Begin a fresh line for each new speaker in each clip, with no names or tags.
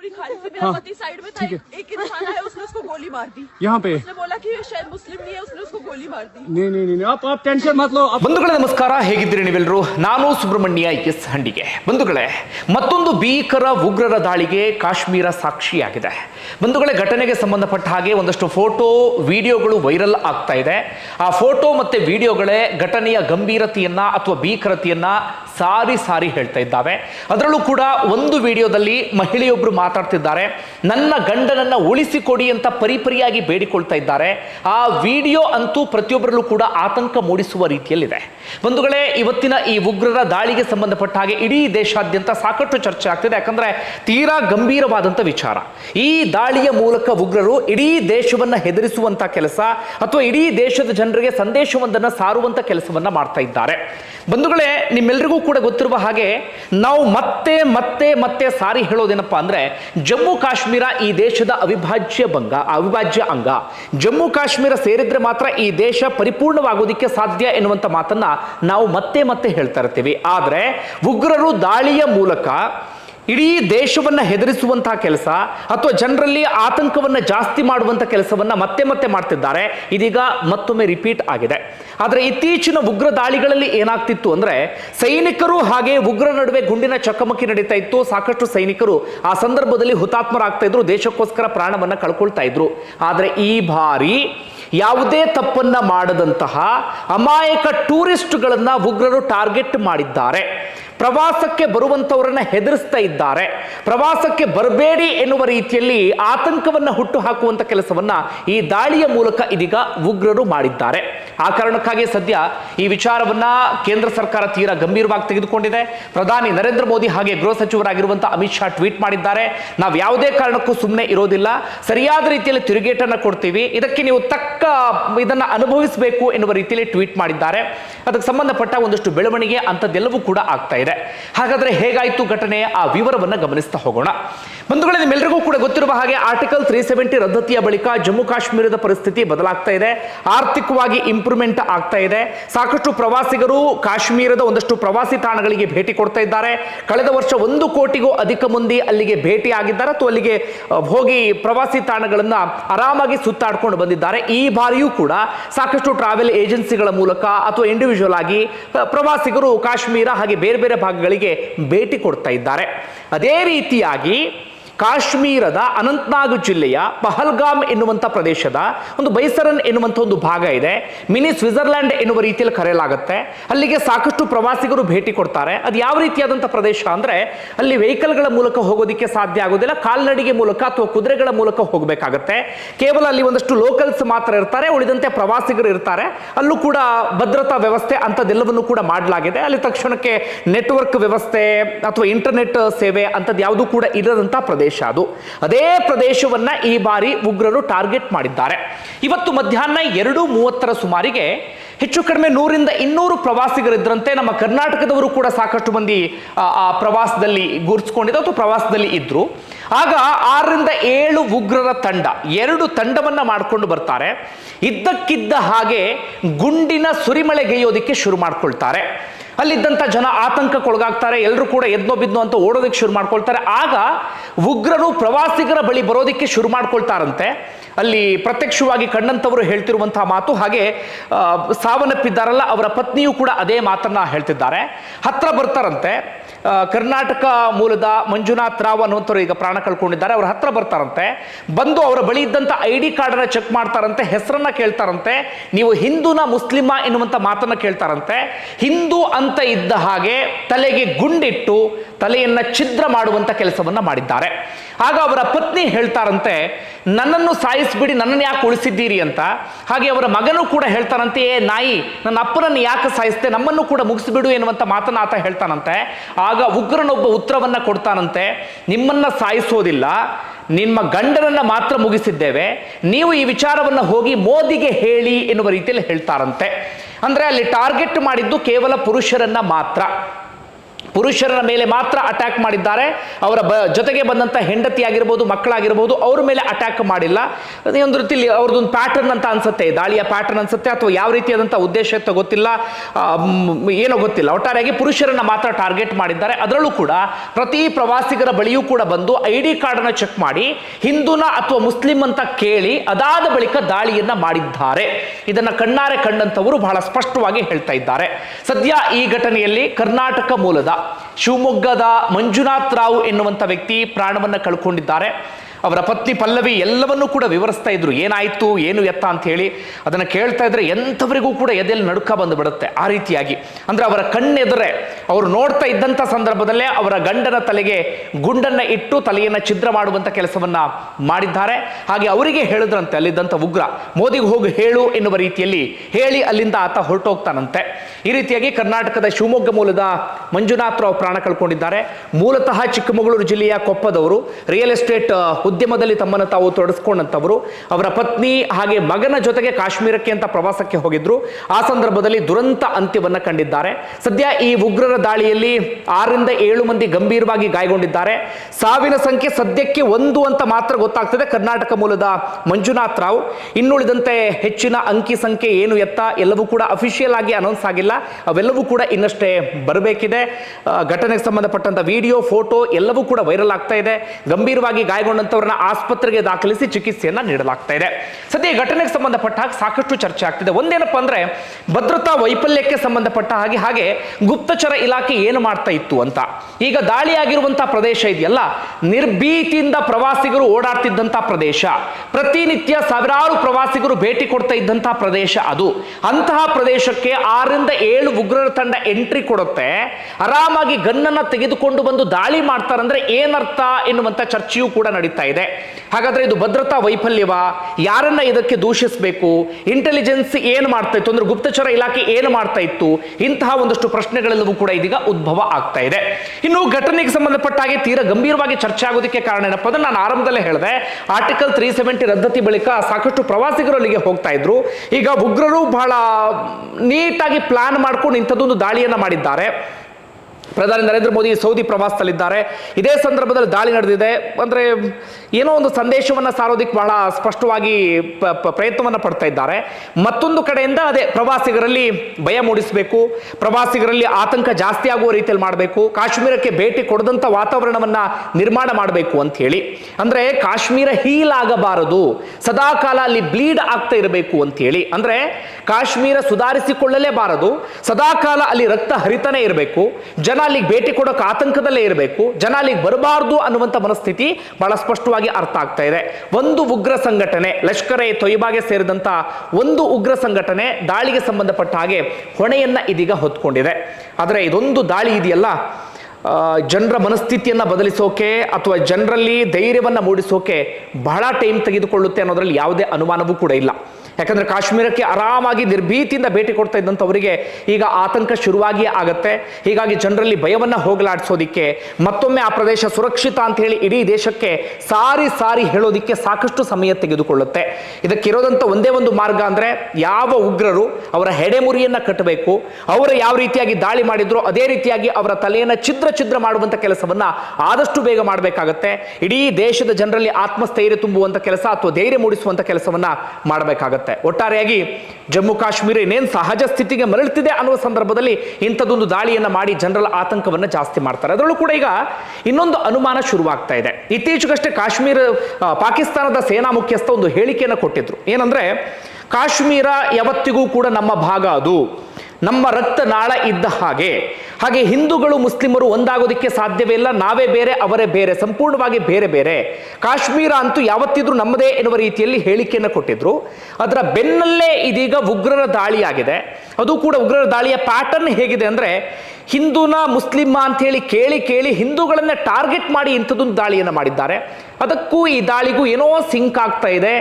पूरी खाली थी मेरा
हाँ,
पति साइड में था एक, एक इंसान आया उसने उसको गोली मार दी
यहाँ पे
उसने बोला कि ये शायद मुस्लिम नहीं है उसने उसको गोली मार दी
नहीं नहीं नहीं नहीं, आप आप टेंशन मत लो आप
ಬಂಧುಗಳೇ ನಮಸ್ಕಾರ ಹೇಗಿದ್ದೀರಿ ನೀವೆಲ್ಲರೂ ನಾನು ಸುಬ್ರಹ್ಮಣ್ಯ ಎಸ್ ಹಂಡಿಗೆ ಬಂಧುಗಳೇ ಮತ್ತೊಂದು ಭೀಕರ ಉಗ್ರರ ದಾಳಿಗೆ ಕಾಶ್ಮೀರ ಸಾಕ್ಷಿಯಾಗಿದೆ ಬಂಧುಗಳೇ ಘಟನೆಗೆ ಸಂಬಂಧಪಟ್ಟ ಹಾಗೆ ಒಂದಷ್ಟು ಫೋಟೋ ವಿಡಿಯೋಗಳು ವೈರಲ್ ಆಗ್ತಾ ಇದೆ ಆ ಫೋಟೋ ಮತ್ತೆ ವಿಡಿಯೋಗಳೇ ಘಟನೆಯ ಗಂಭೀರತೆಯನ್ನ ಅಥವಾ ಭೀಕರತೆಯನ್ನ ಸಾರಿ ಸಾರಿ ಹೇಳ್ತಾ ಇದ್ದಾವೆ ಅದರಲ್ಲೂ ಕೂಡ ಒಂದು ವಿಡಿಯೋದಲ್ಲಿ ಮಹಿಳೆಯೊಬ್ಬರು ಮಾತಾಡ್ತಿದ್ದಾರೆ. ನನ್ನ ಗಂಡನನ್ನ ಉಳಿಸಿಕೊಡಿ ಅಂತ ಪರಿಪರಿಯಾಗಿ ಬೇಡಿಕೊಳ್ತಾ ಇದ್ದಾರೆ. ಆ ವಿಡಿಯೋ ಅಂತೂ ಪ್ರತಿಯೊಬ್ಬರಲ್ಲೂ ಕೂಡ ಆತಂಕ ಮೂಡಿಸುವ ರೀತಿಯಲ್ಲಿದೆ. ಬಂಧುಗಳೇ, ಇವತ್ತಿನ ಈ ಉಗ್ರರ ದಾಳಿಗೆ ಸಂಬಂಧಪಟ್ಟ ಹಾಗೆ ಇಡೀ ದೇಶಾದ್ಯಂತ ಸಾಕಷ್ಟು ಚರ್ಚೆ ಆಗ್ತಿದೆ. ಯಾಕಂದ್ರೆ ತೀರಾ ಗಂಭೀರವಾದಂಥ ವಿಚಾರ. ಈ ದಾಳಿಯ ಮೂಲಕ ಉಗ್ರರು ಇಡೀ ದೇಶವನ್ನ ಹೆದರಿಸುವಂತ ಕೆಲಸ ಅಥವಾ ಇಡೀ ದೇಶದ ಜನರಿಗೆ ಸಂದೇಶವೊಂದನ್ನ ಸಾರುವಂತ ಕೆಲಸವನ್ನ ಮಾಡ್ತಾ ಇದ್ದಾರೆ. ಬಂಧುಗಳೇ ನಿಮ್ಮೆಲ್ಲರಿಗೂ ಕೂಡ ಗೊತ್ತಿರುವ ಹಾಗೆ ನಾವು ಮತ್ತೆ ಮತ್ತೆ ಮತ್ತೆ ಸಾರಿ ಹೇಳೋದೇನಪ್ಪ ಅಂದ್ರೆ ಜಮ್ಮು ಕಾಶ್ಮೀರ ಈ ದೇಶದ ಅವಿಭಾಜ್ಯ ಭಂಗ, ಅವಿಭಾಜ್ಯ ಅಂಗ. ಜಮ್ಮು ಕಾಶ್ಮೀರ ಸೇರಿದ್ರೆ ಮಾತ್ರ ಈ ದೇಶ ಪರಿಪೂರ್ಣವಾಗೋದಿಕ್ಕೆ ಸಾಧ್ಯ ಎನ್ನುವಂತ ಮಾತನ್ನ ನಾವು ಮತ್ತೆ ಮತ್ತೆ ಹೇಳ್ತಾ ಇರ್ತೀವಿ. ಆದ್ರೆ ಉಗ್ರರು ದಾಳಿಯ ಮೂಲಕ ಇಡೀ ದೇಶವನ್ನು ಹೆದರಿಸುವಂತಹ ಕೆಲಸ ಅಥವಾ ಜನರಲ್ಲಿ ಆತಂಕವನ್ನು ಜಾಸ್ತಿ ಮಾಡುವಂಥ ಕೆಲಸವನ್ನು ಮತ್ತೆ ಮತ್ತೆ ಮಾಡ್ತಿದ್ದಾರೆ, ಇದೀಗ ಮತ್ತೊಮ್ಮೆ ರಿಪೀಟ್ ಆಗಿದೆ. ಆದರೆ ಇತ್ತೀಚಿನ ಉಗ್ರ ದಾಳಿಗಳಲ್ಲಿ ಏನಾಗ್ತಿತ್ತು ಅಂದರೆ ಸೈನಿಕರು ಹಾಗೆ ಉಗ್ರ ನಡುವೆ ಗುಂಡಿನ ಚಕಮಕಿ ನಡೀತಾ ಇತ್ತು. ಸಾಕಷ್ಟು ಸೈನಿಕರು ಆ ಸಂದರ್ಭದಲ್ಲಿ ಹುತಾತ್ಮರಾಗ್ತಾ ಇದ್ರು, ದೇಶಕ್ಕೋಸ್ಕರ ಪ್ರಾಣವನ್ನು ಕಳ್ಕೊಳ್ತಾ ಇದ್ರು. ಆದರೆ ಈ ಬಾರಿ ಯಾವುದೇ ತಪ್ಪನ್ನ ಮಾಡದಂತಹ ಅಮಾಯಕ ಟೂರಿಸ್ಟ್ಗಳನ್ನ ಉಗ್ರರು ಟಾರ್ಗೆಟ್ ಮಾಡಿದ್ದಾರೆ. ಪ್ರವಾಸಕ್ಕೆ ಬರುವಂತವರನ್ನ ಹೆದರಿಸ್ತಾ ಇದ್ದಾರೆ. ಪ್ರವಾಸಕ್ಕೆ ಬರಬೇಡಿ ಎನ್ನುವ ರೀತಿಯಲ್ಲಿ ಆತಂಕವನ್ನ ಹುಟ್ಟು ಹಾಕುವಂಥ ಕೆಲಸವನ್ನ ಈ ದಾಳಿಯ ಮೂಲಕ ಇದೀಗ ಉಗ್ರರು ಮಾಡಿದ್ದಾರೆ. ಆ ಕಾರಣಕ್ಕಾಗಿ ಸದ್ಯ ಈ ವಿಚಾರವನ್ನ ಕೇಂದ್ರ ಸರ್ಕಾರ ತೀರಾ ಗಂಭೀರವಾಗಿ ತೆಗೆದುಕೊಂಡಿದೆ. ಪ್ರಧಾನಿ ನರೇಂದ್ರ ಮೋದಿ ಹಾಗೆ ಗೃಹ ಸಚಿವರಾಗಿರುವಂತಹ ಅಮಿತ್ ಶಾ ಟ್ವೀಟ್ ಮಾಡಿದ್ದಾರೆ. ನಾವು ಯಾವುದೇ ಕಾರಣಕ್ಕೂ ಸುಮ್ಮನೆ ಇರೋದಿಲ್ಲ. ಸರಿಯಾದ ರೀತಿಯಲ್ಲಿ ತಿರುಗೇಟನ್ನ ಕೊಡ್ತೀವಿ. ಇದಕ್ಕೆ ನೀವು ತಕ್ಕ ಇದನ್ನ ಅನುಭವಿಸಬೇಕು ಎನ್ನುವ ರೀತಿಯಲ್ಲಿ ಟ್ವೀಟ್ ಮಾಡಿದ್ದಾರೆ. ಅದಕ್ಕೆ ಸಂಬಂಧಪಟ್ಟ ಒಂದಷ್ಟು ಬೆಳವಣಿಗೆ ಅಂಥದ್ದೆಲ್ಲವೂ ಕೂಡ ಆಗ್ತಾ ಇದೆ. ಹಾಗಾದ್ರೆ ಹೇಗಾಯಿತು ಘಟನೆ? ಆ ವಿವರವನ್ನ ಗಮನಿಸ್ತಾ ಹೋಗೋಣ. ಬಂಧುಗಳೇ ನಿಮ್ಮೆಲ್ಲರಿಗೂ ಕೂಡ ಗೊತ್ತಿರುವ ಹಾಗೆ ಆರ್ಟಿಕಲ್ ತ್ರೀ ಸೆವೆಂಟಿ ರದ್ದತಿಯ ಬಳಿಕ ಜಮ್ಮು ಕಾಶ್ಮೀರದ ಪರಿಸ್ಥಿತಿ ಬದಲಾಗ್ತಾ ಇದೆ. ಆರ್ಥಿಕವಾಗಿ ಇಂಪ್ರೂವ್ಮೆಂಟ್ ಆಗ್ತಾ ಇದೆ. ಸಾಕಷ್ಟು ಪ್ರವಾಸಿಗರು ಕಾಶ್ಮೀರದ ಒಂದಷ್ಟು ಪ್ರವಾಸಿ ತಾಣಗಳಿಗೆ ಭೇಟಿ ಕೊಡ್ತಾ ಇದ್ದಾರೆ. ಕಳೆದ ವರ್ಷ ಒಂದು ಕೋಟಿಗೂ ಅಧಿಕ ಮಂದಿ ಅಲ್ಲಿಗೆ ಭೇಟಿ ಆಗಿದ್ದಾರೆ ಅಥವಾ ಅಲ್ಲಿಗೆ ಹೋಗಿ ಪ್ರವಾಸಿ ತಾಣಗಳನ್ನ ಆರಾಮಾಗಿ ಸುತ್ತಾಡ್ಕೊಂಡು ಬಂದಿದ್ದಾರೆ. ಈ ಬಾರಿಯೂ ಕೂಡ ಸಾಕಷ್ಟು ಟ್ರಾವೆಲ್ ಏಜೆನ್ಸಿಗಳ ಮೂಲಕ ಅಥವಾ ಇಂಡಿವಿಜುವಲ್ ಆಗಿ ಪ್ರವಾಸಿಗರು ಕಾಶ್ಮೀರ ಹಾಗೆ ಬೇರೆ ಬೇರೆ ಭಾಗಗಳಿಗೆ ಭೇಟಿ ಕೊಡ್ತಾ ಇದ್ದಾರೆ. ಅದೇ ರೀತಿಯಾಗಿ ಕಾಶ್ಮೀರದ ಅನಂತ್ನಾಗ್ ಜಿಲ್ಲೆಯ ಪಹಲ್ಗಾಮ್ ಎನ್ನುವಂಥ ಪ್ರದೇಶದ ಒಂದು ಬೈಸರನ್ ಎನ್ನುವಂಥ ಒಂದು ಭಾಗ ಇದೆ. ಮಿನಿ ಸ್ವಿಟ್ಜರ್ಲ್ಯಾಂಡ್ ಎನ್ನುವ ರೀತಿಯಲ್ಲಿ ಕರೆಯಲಾಗುತ್ತೆ. ಅಲ್ಲಿಗೆ ಸಾಕಷ್ಟು ಪ್ರವಾಸಿಗರು ಭೇಟಿ ಕೊಡ್ತಾರೆ. ಅದು ಯಾವ ರೀತಿಯಾದಂಥ ಪ್ರದೇಶ ಅಂದ್ರೆ ಅಲ್ಲಿ ವೆಹಿಕಲ್ಗಳ ಮೂಲಕ ಹೋಗೋದಕ್ಕೆ ಸಾಧ್ಯ ಆಗೋದಿಲ್ಲ. ಕಾಲ್ನಡಿಗೆ ಮೂಲಕ ಅಥವಾ ಕುದುರೆಗಳ ಮೂಲಕ ಹೋಗಬೇಕಾಗತ್ತೆ. ಕೇವಲ ಅಲ್ಲಿ ಒಂದಷ್ಟು ಲೋಕಲ್ಸ್ ಮಾತ್ರ ಇರ್ತಾರೆ. ಉಳಿದಂತೆ ಪ್ರವಾಸಿಗರು ಇರ್ತಾರೆ. ಅಲ್ಲೂ ಕೂಡ ಭದ್ರತಾ ವ್ಯವಸ್ಥೆ ಅಂಥದ್ದೆಲ್ಲವನ್ನು ಕೂಡ ಮಾಡಲಾಗಿದೆ. ಅಲ್ಲಿ ತಕ್ಷಣಕ್ಕೆ ನೆಟ್ವರ್ಕ್ ವ್ಯವಸ್ಥೆ ಅಥವಾ ಇಂಟರ್ನೆಟ್ ಸೇವೆ ಅಂಥದ್ದು ಯಾವುದೂ ಕೂಡ ಇರದಂಥ ಪ್ರದೇಶ. ಅದು. ಅದೇ ಪ್ರದೇಶವನ್ನ ಈ ಬಾರಿ ಉಗ್ರರು ಟಾರ್ಗೆಟ್ ಮಾಡಿದ್ದಾರೆ. ಇವತ್ತು ಮಧ್ಯಾಹ್ನ ಎರಡು ಮೂವತ್ತರ ಸುಮಾರಿಗೆ ಹೆಚ್ಚು ಕಡಿಮೆ ನೂರಿಂದ ಇನ್ನೂರು ಪ್ರವಾಸಿಗರಿದ್ದರಂತೆ ನಮ್ಮ ಕರ್ನಾಟಕದವರು ಕೂಡ ಸಾಕಷ್ಟು ಮಂದಿ ಆ, ಪ್ರವಾಸದಲ್ಲಿ ಗುರ್ಸ್ಕೊಂಡಿದ್ದು ಅಥವಾ ಪ್ರವಾಸದಲ್ಲಿ ಇದ್ರು. ಆಗ ಆರರಿಂದ ಏಳು ಉಗ್ರರ ತಂಡ ಎರಡು ತಂಡವನ್ನ ಮಾಡಿಕೊಂಡು ಬರ್ತಾರೆ. ಇದ್ದಕ್ಕಿದ್ದ ಹಾಗೆ ಗುಂಡಿನ ಸುರಿಮಳೆಗೆಯೋದಕ್ಕೆ ಶುರು ಮಾಡ್ಕೊಳ್ತಾರೆ. ಅಲ್ಲಿದ್ದಂಥ ಜನ ಆತಂಕಕ್ಕೊಳಗಾಗ್ತಾರೆ. ಎಲ್ಲರೂ ಕೂಡ ಎದ್ನೋ ಬಿದ್ನೋ ಅಂತ ಓಡೋದಕ್ಕೆ ಶುರು ಮಾಡ್ಕೊಳ್ತಾರೆ. ಆಗ ಉಗ್ರರು ಪ್ರವಾಸಿಗರ ಬಳಿ ಬರೋದಕ್ಕೆ ಶುರು ಮಾಡ್ಕೊಳ್ತಾರಂತೆ. ಅಲ್ಲಿ ಪ್ರತ್ಯಕ್ಷವಾಗಿ ಕಣ್ಣಂತವರು ಹೇಳ್ತಿರುವಂತಹ ಮಾತು ಹಾಗೆ ಸಾವನ್ನಪ್ಪಿದ್ದಾರಲ್ಲ, ಅವರ ಪತ್ನಿಯೂ ಕೂಡ ಅದೇ ಮಾತನ್ನ ಹೇಳ್ತಿದ್ದಾರೆ. ಹತ್ರ ಬರ್ತಾರಂತೆ. ಕರ್ನಾಟಕ ಮೂಲದ ಮಂಜುನಾಥ್ ರಾವ್ ಅನ್ನುವಂಥವ್ರು ಈಗ ಪ್ರಾಣ ಕಳ್ಕೊಂಡಿದ್ದಾರೆ. ಅವ್ರ ಹತ್ರ ಬರ್ತಾರಂತೆ. ಬಂದು ಅವರ ಬಳಿ ಇದ್ದಂಥ ಐ ಡಿ ಕಾರ್ಡನ್ನು ಚೆಕ್ ಮಾಡ್ತಾರಂತೆ. ಹೆಸರನ್ನ ಕೇಳ್ತಾರಂತೆ. ನೀವು ಹಿಂದೂನ ಮುಸ್ಲಿಮ ಎನ್ನುವಂಥ ಮಾತನ್ನ ಕೇಳ್ತಾರಂತೆ. ಹಿಂದೂ ಅಂತ ಇದ್ದ ಹಾಗೆ ತಲೆಗೆ ಗುಂಡಿಟ್ಟು ತಲೆಯನ್ನು ಛಿದ್ರ ಮಾಡುವಂತ ಕೆಲಸವನ್ನು ಮಾಡಿದ್ದಾರೆ. ಆಗ ಅವರ ಪತ್ನಿ ಹೇಳ್ತಾರಂತೆ, ನನ್ನನ್ನು ಸಾಯಿಸ್ಬಿಡಿ, ನನ್ನನ್ನು ಯಾಕೆ ಉಳಿಸಿದ್ದೀರಿ ಅಂತ? ಹಾಗೆ ಅವರ ಮಗನೂ ಕೂಡ ಹೇಳ್ತಾರಂತೆ, ಏ ನಾಯಿ, ನನ್ನ ಅಪ್ಪನನ್ನು ಯಾಕೆ ಸಾಯಿಸ್ತೆ ನಮ್ಮನ್ನು ಕೂಡ ಮುಗಿಸ್ಬಿಡು ಎನ್ನುವಂಥ ಮಾತನ್ನ ಆತ ಹೇಳ್ತಾನಂತೆ. ಆಗ ಉಗ್ರನೊಬ್ಬ ಉತ್ತರವನ್ನು ಕೊಡ್ತಾನಂತೆ, ನಿಮ್ಮನ್ನ ಸಾಯಿಸೋದಿಲ್ಲ, ನಿಮ್ಮ ಗಂಡನನ್ನ ಮಾತ್ರ ಮುಗಿಸಿದ್ದೇವೆ, ನೀವು ಈ ವಿಚಾರವನ್ನ ಹೋಗಿ ಮೋದಿಗೆ ಹೇಳಿ ಎನ್ನುವ ರೀತಿಯಲ್ಲಿ ಹೇಳ್ತಾರಂತೆ. ಅಂದ್ರೆ ಅಲ್ಲಿ ಟಾರ್ಗೆಟ್ ಮಾಡಿದ್ದು ಕೇವಲ ಪುರುಷರನ್ನ ಮಾತ್ರ. ಪುರುಷರ ಮೇಲೆ ಮಾತ್ರ ಅಟ್ಯಾಕ್ ಮಾಡಿದ್ದಾರೆ. ಅವರ ಬ, ಜೊತೆಗೆ ಬಂದಂಥ ಹೆಂಡತಿ ಆಗಿರ್ಬೋದು, ಮಕ್ಕಳಾಗಿರ್ಬೋದು, ಅವ್ರ ಮೇಲೆ ಅಟ್ಯಾಕ್ ಮಾಡಿಲ್ಲ. ಒಂದು ರೀತಿಯಲ್ಲಿ ಅವ್ರದ್ದೊಂದು ಪ್ಯಾಟರ್ನ್ ಅಂತ ಅನ್ಸುತ್ತೆ. ದಾಳಿಯ ಪ್ಯಾಟರ್ನ್ ಅನ್ಸುತ್ತೆ ಅಥವಾ ಯಾವ ರೀತಿಯಾದಂಥ ಉದ್ದೇಶ ಅಂತ ಗೊತ್ತಿಲ್ಲ. ಏನೋ ಗೊತ್ತಿಲ್ಲ. ಒಟ್ಟಾರೆಯಾಗಿ ಪುರುಷರನ್ನು ಮಾತ್ರ ಟಾರ್ಗೆಟ್ ಮಾಡಿದ್ದಾರೆ. ಅದರಲ್ಲೂ ಕೂಡ ಪ್ರತಿ ಪ್ರವಾಸಿಗರ ಬಳಿಯೂ ಕೂಡ ಬಂದು ಐ ಡಿ ಕಾರ್ಡನ್ನು ಚೆಕ್ ಮಾಡಿ, ಹಿಂದೂನ ಅಥವಾ ಮುಸ್ಲಿಂ ಅಂತ ಕೇಳಿ, ಅದಾದ ಬಳಿಕ ದಾಳಿಯನ್ನು ಮಾಡಿದ್ದಾರೆ. ಇದನ್ನು ಕಣ್ಣಾರೆ ಕಂಡಂಥವರು ಬಹಳ ಸ್ಪಷ್ಟವಾಗಿ ಹೇಳ್ತಾ ಇದ್ದಾರೆ. ಸದ್ಯ ಈ ಘಟನೆಯಲ್ಲಿ ಕರ್ನಾಟಕ ಮೂಲದ ಶಿವಮೊಗ್ಗದ ಮಂಜುನಾಥ್ ರಾವ್ ಎನ್ನುವಂತ ವ್ಯಕ್ತಿ ಪ್ರಾಣವನ್ನ ಕಳ್ಕೊಂಡಿದ್ದಾರೆ. ಅವರ ಪತ್ನಿ ಪಲ್ಲವಿ ಎಲ್ಲವನ್ನೂ ಕೂಡ ವಿವರಿಸ್ತಾ ಇದ್ರು. ಏನಾಯ್ತು, ಏನು ಎತ್ತ ಅಂತ ಹೇಳಿ ಅದನ್ನು ಕೇಳ್ತಾ ಇದ್ರೆ ಎಂಥವರಿಗೂ ಕೂಡ ಎದೆಯಲ್ಲಿ ನಡುಕ ಬಂದು ಬಿಡುತ್ತೆ ಆ ರೀತಿಯಾಗಿ. ಅಂದ್ರೆ ಅವರ ಕಣ್ಣೆದುರೆ ಅವರು ನೋಡ್ತಾ ಇದ್ದಂಥ ಸಂದರ್ಭದಲ್ಲೇ ಅವರ ಗಂಡನ ತಲೆಗೆ ಗುಂಡನ್ನ ಇಟ್ಟು ತಲೆಯನ್ನ ಛಿದ್ರ ಮಾಡುವಂತ ಕೆಲಸವನ್ನ ಮಾಡಿದ್ದಾರೆ. ಹಾಗೆ ಅವರಿಗೆ ಹೇಳಿದ್ರಂತೆ ಅಲ್ಲಿದ್ದಂಥ ಉಗ್ರ, ಮೋದಿಗೆ ಹೋಗಿ, ಹೇಳು ಎನ್ನುವ ರೀತಿಯಲ್ಲಿ ಹೇಳಿ ಅಲ್ಲಿಂದ ಆತ ಹೊರಟೋಗ್ತಾನಂತೆ. ಈ ರೀತಿಯಾಗಿ ಕರ್ನಾಟಕದ ಶಿವಮೊಗ್ಗ ಮೂಲದ ಮಂಜುನಾಥ್ ರಾವ್ ಪ್ರಾಣ ಕಳ್ಕೊಂಡಿದ್ದಾರೆ. ಮೂಲತಃ ಚಿಕ್ಕಮಗಳೂರು ಜಿಲ್ಲೆಯ ಕೊಪ್ಪದವರು. ರಿಯಲ್ ಎಸ್ಟೇಟ್ ಉದ್ಯಮದಲ್ಲಿ ತಮ್ಮನ್ನು ತಾವು ತೊಡಸ್ಕೊಂಡಂಥವರು, ಅವರ ಪತ್ನಿ ಹಾಗೆ ಮಗನ ಜೊತೆಗೆ ಕಾಶ್ಮೀರಕ್ಕೆ ಅಂತ ಪ್ರವಾಸಕ್ಕೆ ಹೋಗಿದ್ರು. ಆ ಸಂದರ್ಭದಲ್ಲಿ ದುರಂತ ಅಂತ್ಯವನ್ನು ಕಂಡಿದ್ದಾರೆ. ಸದ್ಯ ಈ ಉಗ್ರರ ದಾಳಿಯಲ್ಲಿ ಆರರಿಂದ ಏಳು ಮಂದಿ ಗಂಭೀರವಾಗಿ ಗಾಯಗೊಂಡಿದ್ದಾರೆ. ಸಾವಿನ ಸಂಖ್ಯೆ ಸದ್ಯಕ್ಕೆ ಒಂದು ಅಂತ ಮಾತ್ರ ಗೊತ್ತಾಗ್ತದೆ. ಕರ್ನಾಟಕ ಮೂಲದ ಮಂಜುನಾಥ್ ರಾವ್. ಇನ್ನುಳಿದಂತೆ ಹೆಚ್ಚಿನ ಅಂಕಿ ಸಂಖ್ಯೆ ಏನು ಎತ್ತ ಎಲ್ಲವೂ ಕೂಡ ಅಫಿಷಿಯಲ್ ಆಗಿ ಅನೌನ್ಸ್ ಆಗಿಲ್ಲ. ಅವೆಲ್ಲವೂ ಕೂಡ ಇನ್ನಷ್ಟೇ ಬರಬೇಕಿದೆ. ಘಟನೆಗೆ ಸಂಬಂಧಪಟ್ಟಂತ ವಿಡಿಯೋ ಫೋಟೋ ಎಲ್ಲವೂ ಕೂಡ ವೈರಲ್ ಆಗ್ತಾ ಇದೆ. ಗಂಭೀರವಾಗಿ ಗಾಯಗೊಂಡಂತವರನ್ನ ಆಸ್ಪತ್ರೆಗೆ ದಾಖಲಿಸಿ ಚಿಕಿತ್ಸೆಯನ್ನ ನೀಡಲಾಗ್ತಾ ಇದೆ. ಸದ್ಯ ಘಟನೆಗೆ ಸಂಬಂಧಪಟ್ಟ ಹಾಗೆ ಸಾಕಷ್ಟು ಚರ್ಚೆ ಆಗ್ತಿದೆ. ಒಂದೇನಪ್ಪ ಅಂದ್ರೆ ಭದ್ರತಾ ವೈಫಲ್ಯಕ್ಕೆ ಸಂಬಂಧಪಟ್ಟ ಹಾಗೆ ಹಾಗೆ ಗುಪ್ತಚರ ಇಲಾಖೆ ಏನು ಮಾಡ್ತಾ ಇತ್ತು ಅಂತ. ಈಗ ದಾಳಿಯಾಗಿರುವಂತಹ ಪ್ರದೇಶ ಇದೆಯಲ್ಲ, ನಿರ್ಭೀತಿಯಿಂದ ಪ್ರವಾಸಿಗರು ಓಡಾಡ್ತಿದ್ದಂತಹ ಪ್ರದೇಶ, ಪ್ರತಿನಿತ್ಯ ಸಾವಿರಾರು ಪ್ರವಾಸಿಗರು ಭೇಟಿ ಕೊಡ್ತಾ ಇದ್ದಂತಹ ಪ್ರದೇಶ ಅದು. ಅಂತಹ ಪ್ರದೇಶಕ್ಕೆ ಆರರಿಂದ ಏಳು ಉಗ್ರರ ತಂಡ ಎಂಟ್ರಿ ಕೊಡುತ್ತೆ. ಆರಾಮಾಗಿ ಗನ್ನನ್ನ ತೆಗೆದುಕೊಂಡು ಬಂದು ದಾಳಿ ಮಾಡ್ತಾರಂದ್ರೆ ಏನರ್ಥ ಎನ್ನುವಂತ ಚರ್ಚೆಯೂ ಕೂಡ ನಡೀತಾ ಹಾಗಾದ್ರೆ ಇದು ಭದ್ರತಾ ವೈಫಲ್ಯವ? ಯಾರನ್ನ ಇದಕ್ಕೆ ದೂಷಿಸಬೇಕು? ಇಂಟೆಲಿಜೆನ್ಸ್ ಏನು ಮಾಡ್ತಾ ಇತ್ತು? ಅಂದ್ರೆ ಗುಪ್ತಚರ ಇಲಾಖೆ ಏನು ಮಾಡ್ತಾ ಇತ್ತು? ಇಂತಹ ಒಂದಷ್ಟು ಪ್ರಶ್ನೆಗಳೆಲ್ಲವೂ ಕೂಡ ಇದೀಗ ಉದ್ಭವ ಆಗ್ತಾ ಇದೆ. ಇನ್ನು ಘಟನೆಗೆ ಸಂಬಂಧಪಟ್ಟ ಹಾಗೆ ತೀರಾ ಗಂಭೀರವಾಗಿ ಚರ್ಚೆ ಆಗೋದಕ್ಕೆ ಕಾರಣ ಏನಪ್ಪ ಅಂದ್ರೆ ನಾನು ಆರಂಭದಲ್ಲೇ ಹೇಳಿದೆ ಆರ್ಟಿಕಲ್ ತ್ರೀ ಸೆವೆಂಟಿ ರದ್ದತಿ ಬಳಿಕ ಸಾಕಷ್ಟು ಪ್ರವಾಸಿಗರು ಅಲ್ಲಿಗೆ ಹೋಗ್ತಾ ಇದ್ರು. ಈಗ ಉಗ್ರರು ಬಹಳ ನೀಟಾಗಿ ಪ್ಲಾನ್ ಮಾಡ್ಕೊಂಡು ಇಂಥದ್ದೊಂದು ದಾಳಿಯನ್ನ ಮಾಡಿದ್ದಾರೆ. ಪ್ರಧಾನಿ ನರೇಂದ್ರ ಮೋದಿ ಸೌದಿ ಪ್ರವಾಸದಲ್ಲಿದ್ದಾರೆ. ಇದೇ ಸಂದರ್ಭದಲ್ಲಿ ದಾಳಿ ನಡೆದಿದೆ. ಅಂದ್ರೆ ಏನೋ ಒಂದು ಸಂದೇಶವನ್ನ ಸಾರೋದಕ್ಕೆ ಬಹಳ ಸ್ಪಷ್ಟವಾಗಿ ಪ್ರಯತ್ನವನ್ನ ಪಡ್ತಾ ಇದ್ದಾರೆ. ಮತ್ತೊಂದು ಕಡೆಯಿಂದ ಅದೇ ಪ್ರವಾಸಿಗರಲ್ಲಿ ಭಯ ಮೂಡಿಸಬೇಕು. ಪ್ರವಾಸಿಗರಲ್ಲಿ ಆತಂಕ ಜಾಸ್ತಿ ಆಗುವ ರೀತಿಯಲ್ಲಿ ಮಾಡಬೇಕು. ಕಾಶ್ಮೀರಕ್ಕೆ ಭೇಟಿ ಕೊಡದಂಥ ವಾತಾವರಣವನ್ನ ನಿರ್ಮಾಣ ಮಾಡಬೇಕು ಅಂತ ಹೇಳಿ. ಅಂದ್ರೆ ಕಾಶ್ಮೀರ ಹೀಲ್ ಆಗಬಾರದು. ಸದಾಕಾಲ ಅಲ್ಲಿ ಬ್ಲೀಡ್ ಆಗ್ತಾ ಇರಬೇಕು ಅಂತ ಹೇಳಿ. ಅಂದ್ರೆ ಕಾಶ್ಮೀರ ಸುಧಾರಿಸಿಕೊಳ್ಳಲೇಬಾರದು. ಸದಾಕಾಲ ಅಲ್ಲಿ ರಕ್ತ ಹರಿತಾನೆ ಇರಬೇಕು. ಜನ ಅಲ್ಲಿಗೆ ಭೇಟಿ ಕೊಡೋಕೆ ಆತಂಕದಲ್ಲೇ ಇರಬೇಕು ಜನ ಅಲ್ಲಿಗೆ ಬರಬಾರ್ದು ಅನ್ನುವಂಥ ಮನಸ್ಥಿತಿ ಬಹಳ ಸ್ಪಷ್ಟವಾಗಿ ಅರ್ಥ ಆಗ್ತಾ ಇದೆ. ಒಂದು ಉಗ್ರ ಸಂಘಟನೆ, ಲಷ್ಕರ್ ತೊಯ್ಬಾಗೆ ಸೇರಿದಂಥ ಒಂದು ಉಗ್ರ ಸಂಘಟನೆ ದಾಳಿಗೆ ಸಂಬಂಧಪಟ್ಟ ಹಾಗೆ ಹೊಣೆಯನ್ನ ಇದೀಗ ಹೊತ್ಕೊಂಡಿದೆ. ಆದರೆ ಇದೊಂದು ದಾಳಿ ಇದೆಯಲ್ಲ ಜನರ ಮನಸ್ಥಿತಿಯನ್ನು ಬದಲಿಸೋಕೆ ಅಥವಾ ಜನರಲ್ಲಿ ಧೈರ್ಯವನ್ನು ಮೂಡಿಸೋಕೆ ಬಹಳ ಟೈಮ್ ತೆಗೆದುಕೊಳ್ಳುತ್ತೆ ಅನ್ನೋದ್ರಲ್ಲಿ ಯಾವುದೇ ಅನುಮಾನವೂ ಕೂಡ ಇಲ್ಲ. ಯಾಕಂದ್ರೆ ಕಾಶ್ಮೀರಕ್ಕೆ ಆರಾಮಾಗಿ ನಿರ್ಭೀತಿಯಿಂದ ಭೇಟಿ ಕೊಡ್ತಾ ಇದ್ದಂಥವರಿಗೆ ಈಗ ಆತಂಕ ಶುರುವಾಗಿಯೇ ಆಗುತ್ತೆ. ಹೀಗಾಗಿ ಜನರಲ್ಲಿ ಭಯವನ್ನ ಹೋಗಲಾಡಿಸೋದಿಕ್ಕೆ ಮತ್ತೊಮ್ಮೆ ಆ ಪ್ರದೇಶ ಸುರಕ್ಷಿತ ಅಂತ ಹೇಳಿ ಇಡೀ ದೇಶಕ್ಕೆ ಸಾರಿ ಸಾರಿ ಹೇಳೋದಿಕ್ಕೆ ಸಾಕಷ್ಟು ಸಮಯ ತೆಗೆದುಕೊಳ್ಳುತ್ತೆ. ಇದಕ್ಕಿರೋದಂಥ ಒಂದೇ ಒಂದು ಮಾರ್ಗ ಅಂದ್ರೆ ಯಾವ ಉಗ್ರರು ಅವರ ಹೆಡೆಮುರಿಯನ್ನ ಕಟ್ಟಬೇಕು, ಅವರು ಯಾವ ರೀತಿಯಾಗಿ ದಾಳಿ ಮಾಡಿದ್ರು, ಅದೇ ರೀತಿಯಾಗಿ ಅವರ ತಲೆಯನ್ನ ಛಿದ್ರ ಛಿದ್ರ ಮಾಡುವಂತ ಕೆಲಸವನ್ನ ಆದಷ್ಟು ಬೇಗ ಮಾಡಬೇಕಾಗತ್ತೆ. ಇಡೀ ದೇಶದ ಜನರಲ್ಲಿ ಆತ್ಮಸ್ಥೈರ್ಯ ತುಂಬುವಂತ ಕೆಲಸ ಅಥವಾ ಧೈರ್ಯ ಮೂಡಿಸುವಂತ ಕೆಲಸವನ್ನ ಮಾಡಬೇಕಾಗತ್ತೆ. ಒಟ್ಟಾರೆಯಾಗಿ ಜಮ್ಮು ಕಾಶ್ಮೀರ ಇನ್ನೇನು ಸಹಜ ಸ್ಥಿತಿಗೆ ಮರಳುತ್ತಿದೆ ಅನ್ನುವ ಸಂದರ್ಭದಲ್ಲಿ ಇಂಥದ್ದೊಂದು ದಾಳಿಯನ್ನು ಮಾಡಿ ಜನರಲ್ ಆತಂಕವನ್ನ ಜಾಸ್ತಿ ಮಾಡ್ತಾರೆ. ಅದರಲ್ಲೂ ಕೂಡ ಈಗ ಇನ್ನೊಂದು ಅನುಮಾನ ಶುರುವಾಗ್ತಾ ಇದೆ. ಇತ್ತೀಚೆಗಷ್ಟೇ ಕಾಶ್ಮೀರ ಪಾಕಿಸ್ತಾನದ ಸೇನಾ ಮುಖ್ಯಸ್ಥ ಒಂದು ಹೇಳಿಕೆಯನ್ನು ಕೊಟ್ಟಿದ್ರು. ಏನಂದ್ರೆ, ಕಾಶ್ಮೀರ ಯಾವತ್ತಿಗೂ ಕೂಡ ನಮ್ಮ ಭಾಗ ಅದು. ನಮ್ಮ ರಕ್ತ ನಾಳ ಇದ್ದ ಹಾಗೆ. ಹಾಗೆ ಹಿಂದೂಗಳು ಮುಸ್ಲಿಮರು ಒಂದಾಗೋದಕ್ಕೆ ಸಾಧ್ಯವೇ ಇಲ್ಲ. ನಾವೇ ಬೇರೆ, ಅವರೇ ಬೇರೆ, ಸಂಪೂರ್ಣವಾಗಿ ಬೇರೆ ಬೇರೆ. ಕಾಶ್ಮೀರ ಅಂತೂ ಯಾವತ್ತಿದ್ರೂ ನಮ್ಮದೇ ಎನ್ನುವ ರೀತಿಯಲ್ಲಿ ಹೇಳಿಕೆಯನ್ನು ಕೊಟ್ಟಿದ್ರು. ಅದರ ಬೆನ್ನಲ್ಲೇ ಇದೀಗ ಉಗ್ರರ ದಾಳಿಯಾಗಿದೆ. ಅದು ಕೂಡ ಉಗ್ರರ ದಾಳಿಯ ಪ್ಯಾಟರ್ನ್ ಹೇಗಿದೆ ಅಂದರೆ, ಹಿಂದೂನ ಮುಸ್ಲಿಮ ಅಂತ ಹೇಳಿ ಕೇಳಿ ಕೇಳಿ ಹಿಂದೂಗಳನ್ನ ಟಾರ್ಗೆಟ್ ಮಾಡಿ ಇಂಥದ್ದೊಂದು ದಾಳಿಯನ್ನು ಮಾಡಿದ್ದಾರೆ. ಅದಕ್ಕೂ ಈ ದಾಳಿಗೂ ಏನೋ ಸಿಂಕ್ ಆಗ್ತಾ ಇದೆ.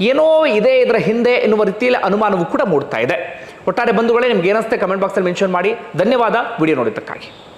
ಏನೋ ಇದೆ ಇದರ ಹಿಂದೆ ಎನ್ನುವ ರೀತಿಯಲ್ಲಿ ಅನುಮಾನವೂ ಕೂಡ ಮೂಡ್ತಾ ಇದೆ. ಒಟ್ಟಾರೆ ಬಂಧುಗಳೇ ನಿಮ್ಗೆ ಏನಿಸುತ್ತೆ ಕಮೆಂಟ್ ಬಾಕ್ಸಲ್ಲಿ ಮೆನ್ಷನ್ ಮಾಡಿ. ಧನ್ಯವಾದ. ವಿಡಿಯೋ ನೋಡಿದ್ದಕ್ಕಾಗಿ.